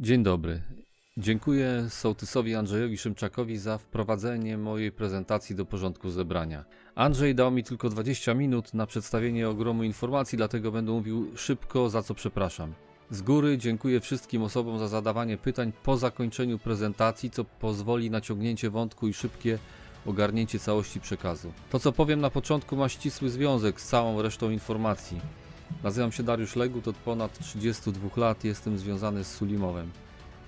Dzień dobry. Dziękuję sołtysowi Andrzejowi Szymczakowi za wprowadzenie mojej prezentacji do porządku zebrania. Andrzej dał mi tylko 20 minut na przedstawienie ogromu informacji, dlatego będę mówił szybko, za co przepraszam. Z góry dziękuję wszystkim osobom za zadawanie pytań po zakończeniu prezentacji, co pozwoli na ciągnięcie wątku i szybkie ogarnięcie całości przekazu. To, co powiem na początku, ma ścisły związek z całą resztą informacji. Nazywam się Dariusz Legut, od ponad 32 lat jestem związany z Sulimowem.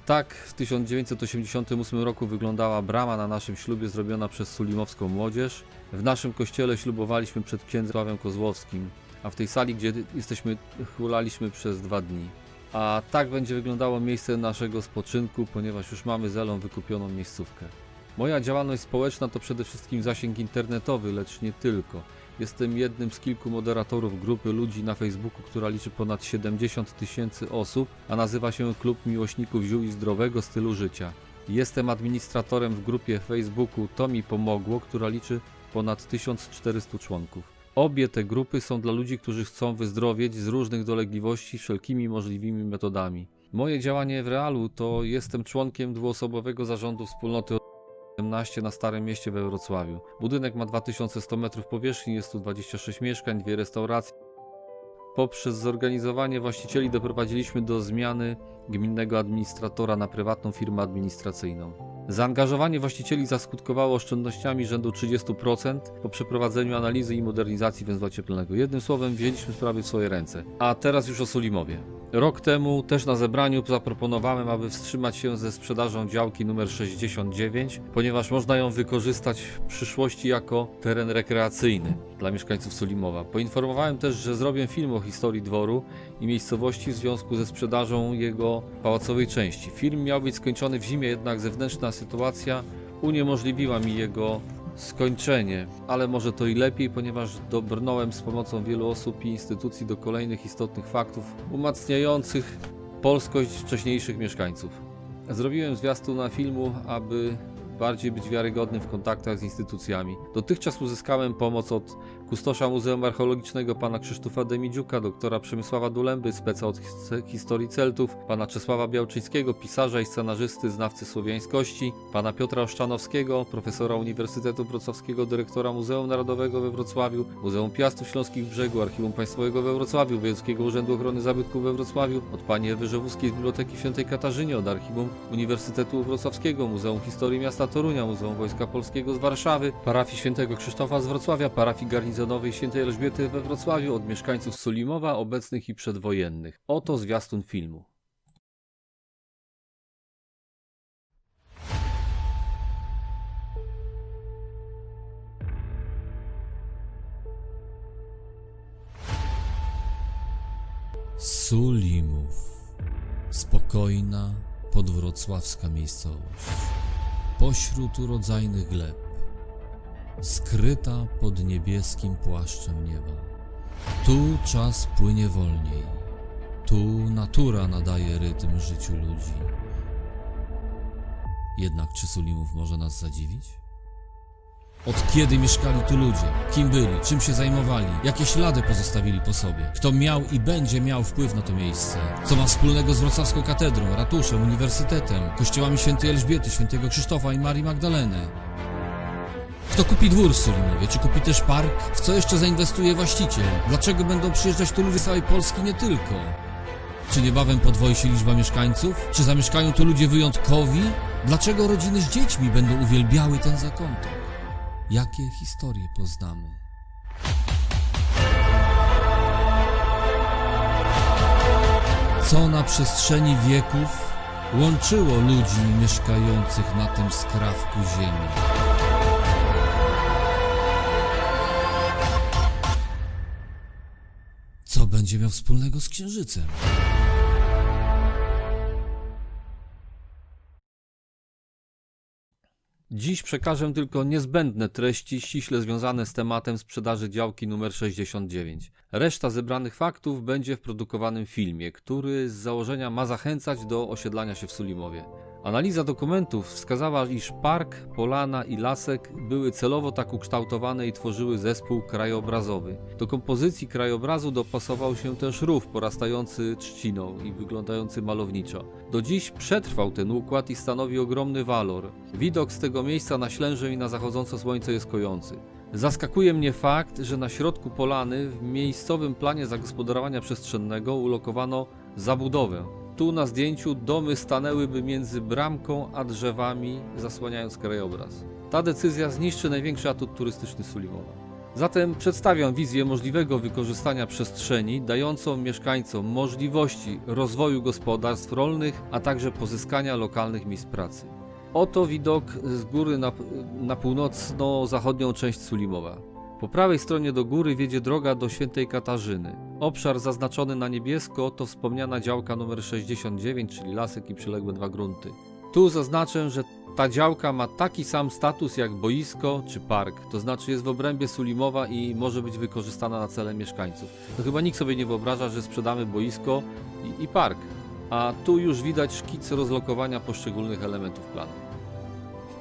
Tak w 1988 roku wyglądała brama na naszym ślubie zrobiona przez sulimowską młodzież. W naszym kościele ślubowaliśmy przed księdzem Sławem Kozłowskim, a w tej sali, gdzie jesteśmy, hulaliśmy przez dwa dni. A tak będzie wyglądało miejsce naszego spoczynku, ponieważ już mamy z Elą wykupioną miejscówkę. Moja działalność społeczna to przede wszystkim zasięg internetowy, lecz nie tylko. Jestem jednym z kilku moderatorów grupy ludzi na Facebooku, która liczy ponad 70 tysięcy osób, a nazywa się Klub Miłośników Ziół i Zdrowego Stylu Życia. Jestem administratorem w grupie Facebooku To mi pomogło, która liczy ponad 1400 członków. Obie te grupy są dla ludzi, którzy chcą wyzdrowieć z różnych dolegliwości wszelkimi możliwymi metodami. Moje działanie w realu to jestem członkiem dwuosobowego zarządu wspólnoty 17 na Starym Mieście we Wrocławiu. Budynek ma 2100 metrów powierzchni, jest tu 26 mieszkań, dwie restauracje. Poprzez zorganizowanie właścicieli doprowadziliśmy do zmiany gminnego administratora na prywatną firmę administracyjną. Zaangażowanie właścicieli zaskutkowało oszczędnościami rzędu 30% po przeprowadzeniu analizy i modernizacji węzła cieplnego. Jednym słowem, wzięliśmy sprawy w swoje ręce. A teraz już o Sulimowie. Rok temu też na zebraniu zaproponowałem, aby wstrzymać się ze sprzedażą działki numer 69, ponieważ można ją wykorzystać w przyszłości jako teren rekreacyjny dla mieszkańców Sulimowa. Poinformowałem też, że zrobię film o historii dworu i miejscowości w związku ze sprzedażą jego pałacowej części. Film miał być skończony w zimie, jednak zewnętrzna sytuacja uniemożliwiła mi jego skończenie, ale może to i lepiej, ponieważ dobrnąłem z pomocą wielu osób i instytucji do kolejnych istotnych faktów umacniających polskość wcześniejszych mieszkańców. Zrobiłem zwiastun na filmu, aby bardziej być wiarygodnym w kontaktach z instytucjami. Dotychczas uzyskałem pomoc od kustosza Muzeum Archeologicznego pana Krzysztofa Demidziuka, doktora Przemysława Dulęby, speca od his- historii Celtów, pana Czesława Białczyńskiego, pisarza i scenarzysty, znawcy słowiańskości, pana Piotra Oszczanowskiego, profesora Uniwersytetu Wrocławskiego, dyrektora Muzeum Narodowego we Wrocławiu, Muzeum Piastów Śląskich Brzegu, Archiwum Państwowego we Wrocławiu, Wojewódzkiego Urzędu Ochrony Zabytków we Wrocławiu, od pani Ewy Żewuskiej z Biblioteki Świętej Katarzyny, od Archiwum Uniwersytetu Wrocławskiego, Muzeum Historii Miasta Torunia, Muzeum Wojska Polskiego z Warszawy, parafii Świętego Krzysztofa z Wrocławia, parafii garnizonowej Świętej Elżbiety we Wrocławiu, od mieszkańców Sulimowa, obecnych i przedwojennych. Oto zwiastun filmu. Sulimów. Spokojna, podwrocławska miejscowość. Pośród urodzajnych gleb. Skryta pod niebieskim płaszczem nieba. Tu czas płynie wolniej. Tu natura nadaje rytm życiu ludzi. Jednak czy Sulimów może nas zadziwić? Od kiedy mieszkali tu ludzie? Kim byli? Czym się zajmowali? Jakie ślady pozostawili po sobie? Kto miał i będzie miał wpływ na to miejsce? Co ma wspólnego z wrocławską katedrą, ratuszem, uniwersytetem, kościołami świętej Elżbiety, świętego Krzysztofa i Marii Magdaleny? Kto kupi dwór w Sulimowie? Czy kupi też park? W co jeszcze zainwestuje właściciel? Dlaczego będą przyjeżdżać tu ludzie z całej Polski nie tylko? Czy niebawem podwoi się liczba mieszkańców? Czy zamieszkają tu ludzie wyjątkowi? Dlaczego rodziny z dziećmi będą uwielbiały ten zakątek? Jakie historie poznamy? Co na przestrzeni wieków łączyło ludzi mieszkających na tym skrawku ziemi? Będzie miał wspólnego z księżycem? Dziś przekażę tylko niezbędne treści ściśle związane z tematem sprzedaży działki numer 69. Reszta zebranych faktów będzie w produkowanym filmie, który z założenia ma zachęcać do osiedlania się w Sulimowie. Analiza dokumentów wskazała, iż park, polana i lasek były celowo tak ukształtowane i tworzyły zespół krajobrazowy. Do kompozycji krajobrazu dopasował się też rów porastający trzciną i wyglądający malowniczo. Do dziś przetrwał ten układ i stanowi ogromny walor. Widok z tego miejsca na Ślężę i na zachodzące słońce jest kojący. Zaskakuje mnie fakt, że na środku polany w miejscowym planie zagospodarowania przestrzennego ulokowano zabudowę. Tu na zdjęciu domy stanęłyby między bramką a drzewami, zasłaniając krajobraz. Ta decyzja zniszczy największy atut turystyczny Sulimowa. Zatem przedstawiam wizję możliwego wykorzystania przestrzeni, dającą mieszkańcom możliwości rozwoju gospodarstw rolnych, a także pozyskania lokalnych miejsc pracy. Oto widok z góry na, na północno-zachodnią część Sulimowa. Po prawej stronie do góry wiedzie droga do Świętej Katarzyny. Obszar zaznaczony na niebiesko to wspomniana działka numer 69, czyli lasek i przyległe dwa grunty. Tu zaznaczę, że ta działka ma taki sam status jak boisko czy park, to znaczy jest w obrębie Sulimowa i może być wykorzystana na cele mieszkańców. To chyba nikt sobie nie wyobraża, że sprzedamy boisko i, i park. A tu już widać szkic rozlokowania poszczególnych elementów planu.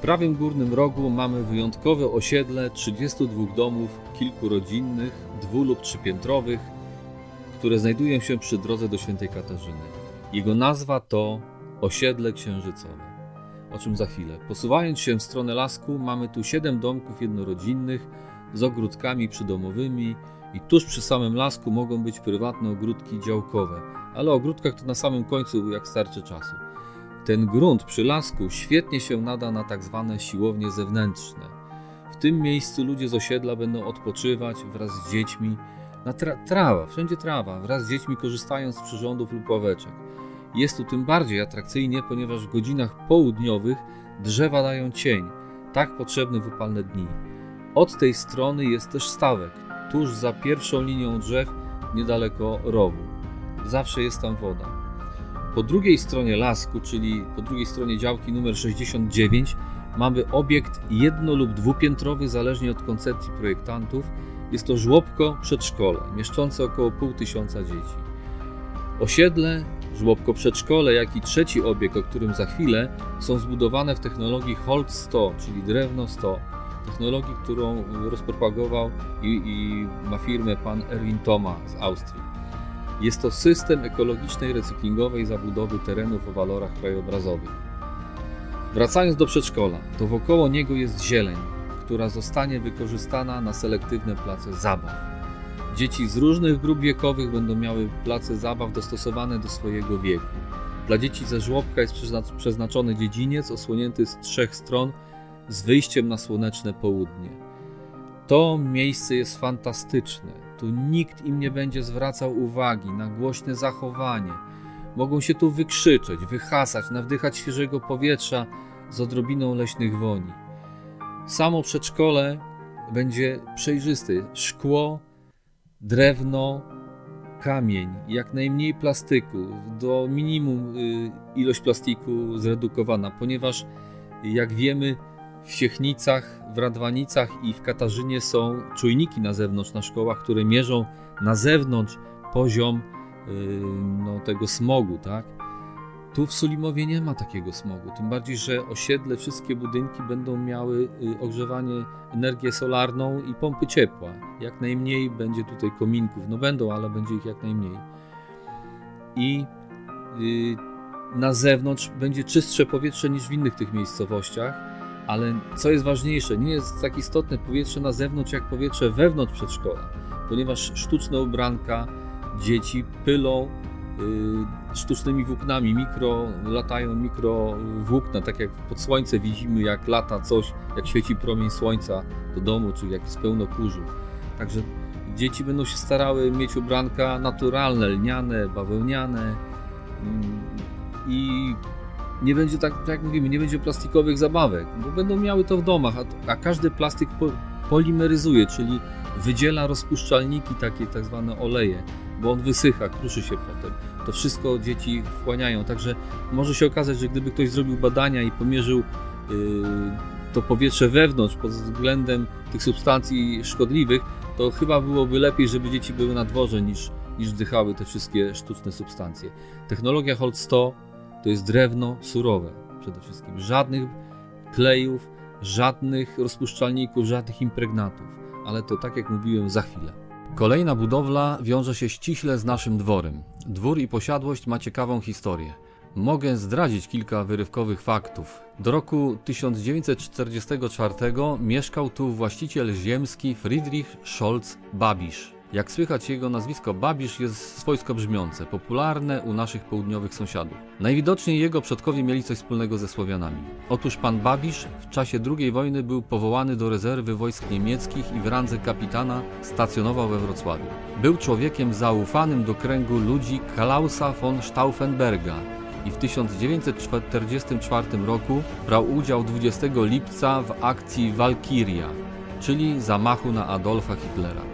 Prawym górnym rogu mamy wyjątkowe osiedle 32 domów, kilku rodzinnych, dwu lub trzypiętrowych, które znajdują się przy drodze do Świętej Katarzyny. Jego nazwa to osiedle księżycowe. O czym za chwilę. Posuwając się w stronę lasku, mamy tu 7 domków jednorodzinnych z ogródkami przydomowymi i tuż przy samym lasku mogą być prywatne ogródki działkowe, ale ogródkach to na samym końcu, jak starczy czasu. Ten grunt przy lasku świetnie się nada na tak zwane siłownie zewnętrzne. W tym miejscu ludzie z osiedla będą odpoczywać wraz z dziećmi. Na tra- trawa, wszędzie trawa, wraz z dziećmi korzystając z przyrządów lub ławeczek. Jest tu tym bardziej atrakcyjnie, ponieważ w godzinach południowych drzewa dają cień, tak potrzebny w upalne dni. Od tej strony jest też stawek, tuż za pierwszą linią drzew, niedaleko rowu. Zawsze jest tam woda. Po drugiej stronie lasku, czyli po drugiej stronie działki numer 69, mamy obiekt jedno- lub dwupiętrowy, zależnie od koncepcji projektantów. Jest to żłobko przedszkole, mieszczące około pół tysiąca dzieci. Osiedle, żłobko przedszkole, jak i trzeci obiekt, o którym za chwilę, są zbudowane w technologii Holz 100, czyli drewno 100. Technologii, którą rozpropagował i, i ma firmę pan Erwin Thoma z Austrii. Jest to system ekologicznej, recyklingowej zabudowy terenów o walorach krajobrazowych. Wracając do przedszkola, to wokoło niego jest zieleń, która zostanie wykorzystana na selektywne place zabaw. Dzieci z różnych grup wiekowych będą miały place zabaw dostosowane do swojego wieku. Dla dzieci ze żłobka jest przeznaczony dziedziniec osłonięty z trzech stron z wyjściem na słoneczne południe. To miejsce jest fantastyczne. Tu nikt im nie będzie zwracał uwagi na głośne zachowanie. Mogą się tu wykrzyczeć, wyhasać, nawdychać świeżego powietrza z odrobiną leśnych woni. Samo przedszkole będzie przejrzyste. Szkło, drewno, kamień, jak najmniej plastyku, do minimum y, ilość plastiku zredukowana, ponieważ jak wiemy, w Siechnicach, w Radwanicach i w Katarzynie są czujniki na zewnątrz na szkołach, które mierzą na zewnątrz poziom y, no, tego smogu, tak? Tu w Sulimowie nie ma takiego smogu, tym bardziej, że osiedle, wszystkie budynki będą miały y, ogrzewanie, energię solarną i pompy ciepła. Jak najmniej będzie tutaj kominków, no będą, ale będzie ich jak najmniej. I y, na zewnątrz będzie czystsze powietrze niż w innych tych miejscowościach, ale co jest ważniejsze, nie jest tak istotne powietrze na zewnątrz jak powietrze wewnątrz przedszkola, ponieważ sztuczne ubranka dzieci pylą y, sztucznymi włóknami, mikro, latają mikrowłókna, tak jak pod słońce widzimy, jak lata coś, jak świeci promień słońca do domu, czy jak jest pełno kurzu. Także dzieci będą się starały mieć ubranka naturalne, lniane, bawełniane mm, i nie będzie tak, tak jak mówimy, nie będzie plastikowych zabawek, bo będą miały to w domach, a, a każdy plastyk po, polimeryzuje, czyli wydziela rozpuszczalniki, takie tak zwane oleje, bo on wysycha, kruszy się potem. To wszystko dzieci wchłaniają, także może się okazać, że gdyby ktoś zrobił badania i pomierzył yy, to powietrze wewnątrz pod względem tych substancji szkodliwych, to chyba byłoby lepiej, żeby dzieci były na dworze niż, niż wdychały te wszystkie sztuczne substancje. Technologia Hold 100 to jest drewno surowe przede wszystkim. Żadnych klejów, żadnych rozpuszczalników, żadnych impregnatów. Ale to tak jak mówiłem za chwilę. Kolejna budowla wiąże się ściśle z naszym dworem. Dwór i posiadłość ma ciekawą historię. Mogę zdradzić kilka wyrywkowych faktów. Do roku 1944 mieszkał tu właściciel ziemski Friedrich Scholz Babisz. Jak słychać, jego nazwisko Babisz jest swojsko brzmiące, popularne u naszych południowych sąsiadów. Najwidoczniej jego przodkowie mieli coś wspólnego ze Słowianami. Otóż pan Babisz w czasie II wojny był powołany do rezerwy wojsk niemieckich i w randze kapitana stacjonował we Wrocławiu. Był człowiekiem zaufanym do kręgu ludzi Klausa von Stauffenberga, i w 1944 roku brał udział 20 lipca w akcji Walkiria, czyli zamachu na Adolfa Hitlera.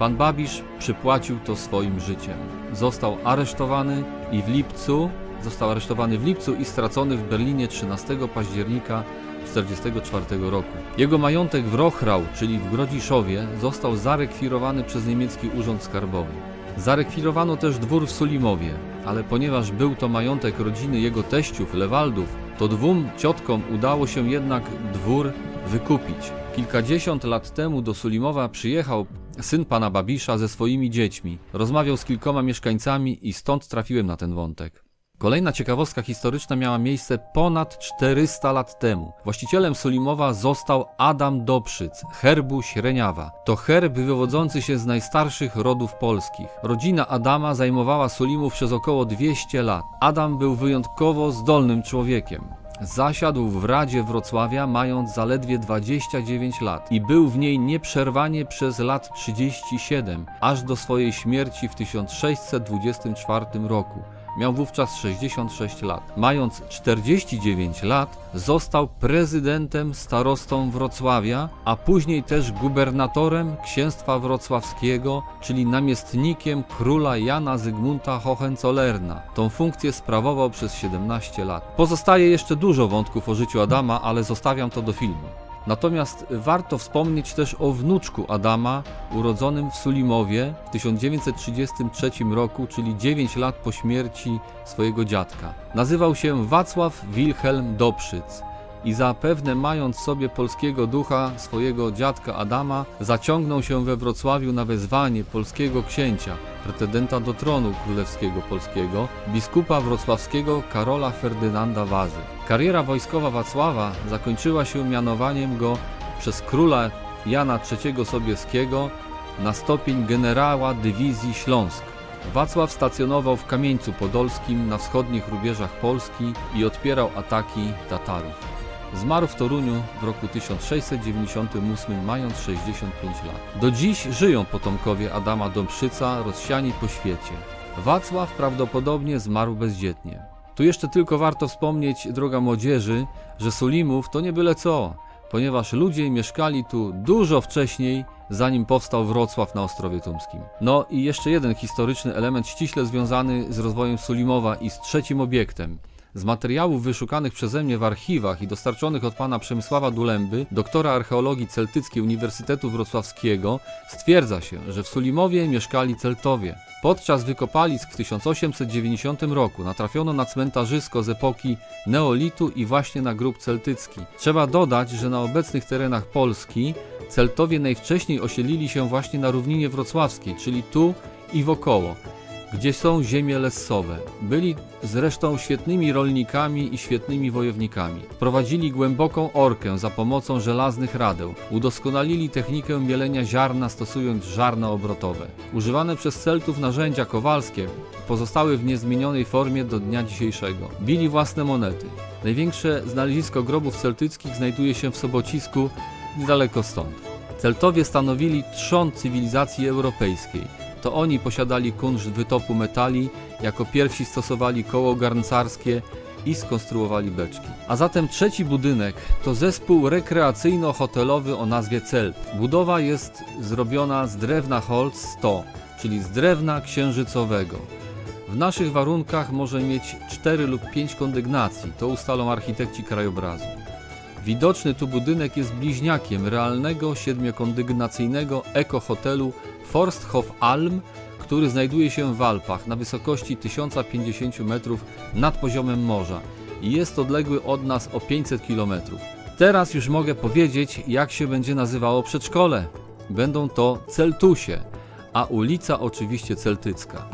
Pan Babisz przypłacił to swoim życiem. Został aresztowany i w lipcu został aresztowany w lipcu i stracony w Berlinie 13 października 1944 roku. Jego majątek w Rochrau, czyli w Grodziszowie, został zarekwirowany przez niemiecki urząd skarbowy. Zarekwirowano też dwór w Sulimowie, ale ponieważ był to majątek rodziny jego teściów, Lewaldów, to dwóm ciotkom udało się jednak dwór wykupić. Kilkadziesiąt lat temu do Sulimowa przyjechał syn pana Babisza ze swoimi dziećmi. Rozmawiał z kilkoma mieszkańcami i stąd trafiłem na ten wątek. Kolejna ciekawostka historyczna miała miejsce ponad 400 lat temu. Właścicielem Sulimowa został Adam Dobrzyc, herbu Śreniawa. To herb wywodzący się z najstarszych rodów polskich. Rodzina Adama zajmowała Sulimów przez około 200 lat. Adam był wyjątkowo zdolnym człowiekiem. Zasiadł w Radzie Wrocławia mając zaledwie 29 lat i był w niej nieprzerwanie przez lat 37, aż do swojej śmierci w 1624 roku. Miał wówczas 66 lat. Mając 49 lat, został prezydentem starostą Wrocławia, a później też gubernatorem księstwa wrocławskiego, czyli namiestnikiem króla Jana Zygmunta Hohenzollerna. Tą funkcję sprawował przez 17 lat. Pozostaje jeszcze dużo wątków o życiu Adama, ale zostawiam to do filmu. Natomiast warto wspomnieć też o wnuczku Adama, urodzonym w Sulimowie w 1933 roku, czyli 9 lat po śmierci swojego dziadka. Nazywał się Wacław Wilhelm Dobrzyc i zapewne mając sobie polskiego ducha swojego dziadka Adama, zaciągnął się we Wrocławiu na wezwanie polskiego księcia, pretendenta do tronu królewskiego polskiego, biskupa wrocławskiego Karola Ferdynanda Wazy. Kariera wojskowa Wacława zakończyła się mianowaniem go przez króla Jana III Sobieskiego na stopień generała dywizji Śląsk. Wacław stacjonował w Kamieńcu Podolskim na wschodnich rubieżach Polski i odpierał ataki Tatarów. Zmarł w Toruniu w roku 1698, mając 65 lat. Do dziś żyją potomkowie Adama Dąbrzyca rozsiani po świecie. Wacław prawdopodobnie zmarł bezdzietnie. Tu jeszcze tylko warto wspomnieć, droga młodzieży, że Sulimów to nie byle co, ponieważ ludzie mieszkali tu dużo wcześniej, zanim powstał Wrocław na Ostrowie Tumskim. No i jeszcze jeden historyczny element ściśle związany z rozwojem Sulimowa i z trzecim obiektem. Z materiałów wyszukanych przeze mnie w archiwach i dostarczonych od pana Przemysława Dulęby, doktora archeologii celtyckiej Uniwersytetu Wrocławskiego, stwierdza się, że w Sulimowie mieszkali Celtowie. Podczas wykopalisk w 1890 roku natrafiono na cmentarzysko z epoki neolitu i właśnie na grób celtycki. Trzeba dodać, że na obecnych terenach Polski Celtowie najwcześniej osiedlili się właśnie na równinie wrocławskiej, czyli tu i wokoło gdzie są ziemie lessowe. Byli zresztą świetnymi rolnikami i świetnymi wojownikami. Prowadzili głęboką orkę za pomocą żelaznych radeł. Udoskonalili technikę mielenia ziarna stosując żarna obrotowe. Używane przez Celtów narzędzia kowalskie pozostały w niezmienionej formie do dnia dzisiejszego. Bili własne monety. Największe znalezisko grobów celtyckich znajduje się w Sobocisku, niedaleko stąd. Celtowie stanowili trzon cywilizacji europejskiej. To oni posiadali kunszt wytopu metali, jako pierwsi stosowali koło garncarskie i skonstruowali beczki. A zatem trzeci budynek to zespół rekreacyjno-hotelowy o nazwie Celt. Budowa jest zrobiona z drewna Holz 100, czyli z drewna księżycowego. W naszych warunkach może mieć 4 lub 5 kondygnacji, to ustalą architekci krajobrazu. Widoczny tu budynek jest bliźniakiem realnego siedmiokondygnacyjnego eko-hotelu Forsthof Alm, który znajduje się w Alpach na wysokości 1050 metrów nad poziomem morza i jest odległy od nas o 500 km. Teraz już mogę powiedzieć, jak się będzie nazywało przedszkole. Będą to Celtusie, a ulica oczywiście Celtycka.